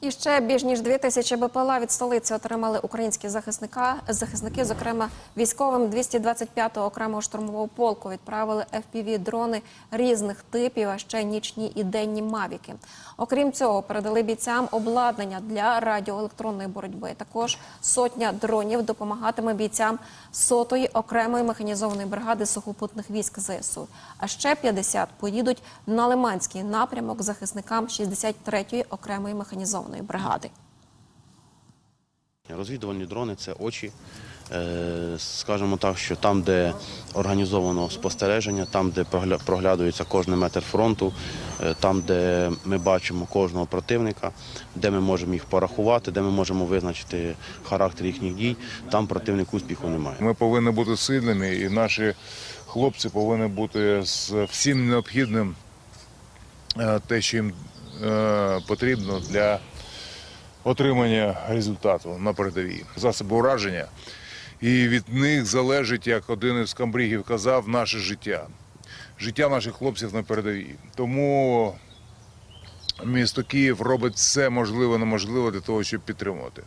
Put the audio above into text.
І ще більш ніж дві тисячі БПЛА від столиці отримали українські захисника, захисники, зокрема військовим 225-го окремого штурмового полку відправили FPV-дрони різних типів, а ще нічні і денні мавіки. Окрім цього, передали бійцям обладнання для радіоелектронної боротьби. Також сотня дронів допомагатиме бійцям сотої окремої механізованої бригади сухопутних військ ЗСУ. А ще 50 поїдуть на Лиманський напрямок захисникам 63-ї окремої механізованої бригади. Розвідувальні дрони це очі. Е, Скажімо так, що там, де організовано спостереження, там, де прогля- проглядується кожен метр фронту, е, там, де ми бачимо кожного противника, де ми можемо їх порахувати, де ми можемо визначити характер їхніх дій, там противник успіху немає. Ми повинні бути сильними, і наші хлопці повинні бути з всім необхідним, е, те, що їм потрібно для отримання результату на передовій. Засоби ураження. І від них залежить, як один із камбрігів казав, наше життя. Життя наших хлопців на передовій. Тому місто Київ робить все можливе неможливе для того, щоб підтримувати.